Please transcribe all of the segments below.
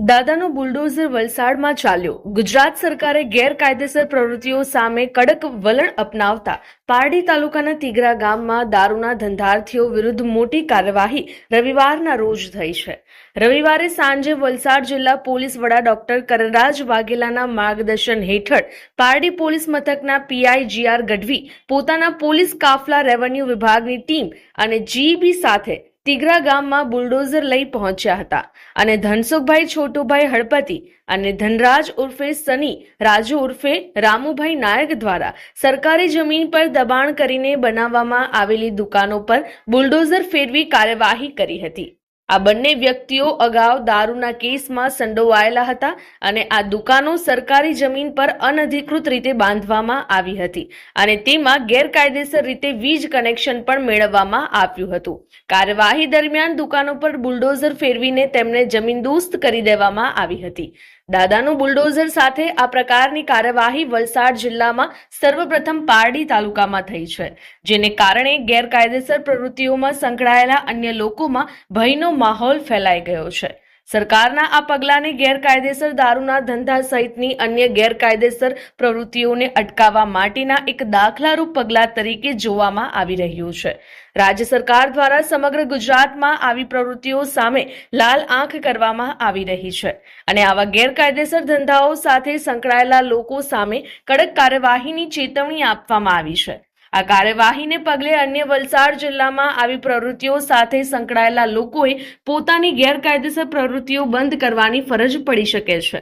દાદાનો બુલડોઝર વલસાડમાં ચાલ્યો. ગુજરાત સરકારે ગેરકાયદેસર પ્રવૃત્તિઓ સામે કડક વલણ અપનાવતા પારડી તાલુકાના તિગરા ગામમાં દારૂના ધંધાર્થીઓ વિરુદ્ધ મોટી કાર્યવાહી રવિવારના રોજ થઈ છે. રવિવારે સાંજે વલસાડ જિલ્લા પોલીસ વડા ડોક્ટર કરરાજ વાઘેલાના માર્ગદર્શન હેઠળ પારડી પોલીસ મથકના પીઆઈ જીઆર ગઢવી પોતાના પોલીસ કાફલા રેવન્યુ વિભાગની ટીમ અને જીબી સાથે તિગરા ગામમાં બુલડોઝર લઈ પહોંચ્યા હતા અને ધનસુખભાઈ, છોટુભાઈ હળપતિ અને ધનરાજ ઉર્ફે સની, રાજુ ઉર્ફે રામુભાઈ નાયક દ્વારા સરકારી જમીન પર દબાણ કરીને બનાવવામાં આવેલી દુકાનો પર બુલડોઝર ફેરવી કાર્યવાહી કરી હતી. આ બંને વ્યક્તિઓ અગાઉ દારૂના કેસમાં સંડોવાયેલા હતા અને આ દુકાનો સરકારી જમીન પર અનધિકૃત રીતે બાંધવામાં આવી હતી અને તેમાં ગેરકાયદેસર રીતે વીજ કનેક્શન પણ મેળવવામાં આવ્યું હતું. કાર્યવાહી દરમિયાન દુકાનો પર બુલડોઝર ફેરવીને તેમને જમીનદોસ્ત કરી દેવામાં આવી હતી. દાદાનું બુલડોઝર સાથે આ પ્રકારની કાર્યવાહી વલસાડ જિલ્લામાં સર્વપ્રથમ પારડી તાલુકામાં થઈ છે, જેને કારણે ગેરકાયદેસર પ્રવૃત્તિઓમાં સંકળાયેલા અન્ય લોકોમાં ભયનો માહોલ ફેલાઈ ગયો છે. સરકારના આ પગલાંને ગેરકાયદેસર દારૂના ધંધા સહિતની અન્ય ગેરકાયદેસર પ્રવૃત્તિઓને અટકાવવા માટેના એક દાખલારૂપ પગલાં તરીકે જોવામાં આવી રહ્યું છે. રાજ્ય સરકાર દ્વારા સમગ્ર ગુજરાતમાં આવી પ્રવૃત્તિઓ સામે લાલ આંખ કરવામાં આવી રહી છે અને આવા ગેરકાયદેસર ધંધાઓ સાથે સંકળાયેલા લોકો સામે કડક કાર્યવાહીની ચેતવણી આપવામાં આવી છે. આ કાર્યવાહીને પગલે અન્ય વલસાડ જિલ્લામાં આવી પ્રવૃત્તિઓ સાથે સંકળાયેલા લોકોએ પોતાની ગેરકાયદેસર પ્રવૃત્તિઓ બંધ કરવાની ફરજ પડી શકે છે.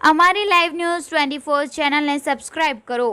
અમારી લાઈવ ન્યૂઝ ટ્વેન્ટી ફોર ચેનલને સબસ્ક્રાઇબ કરો.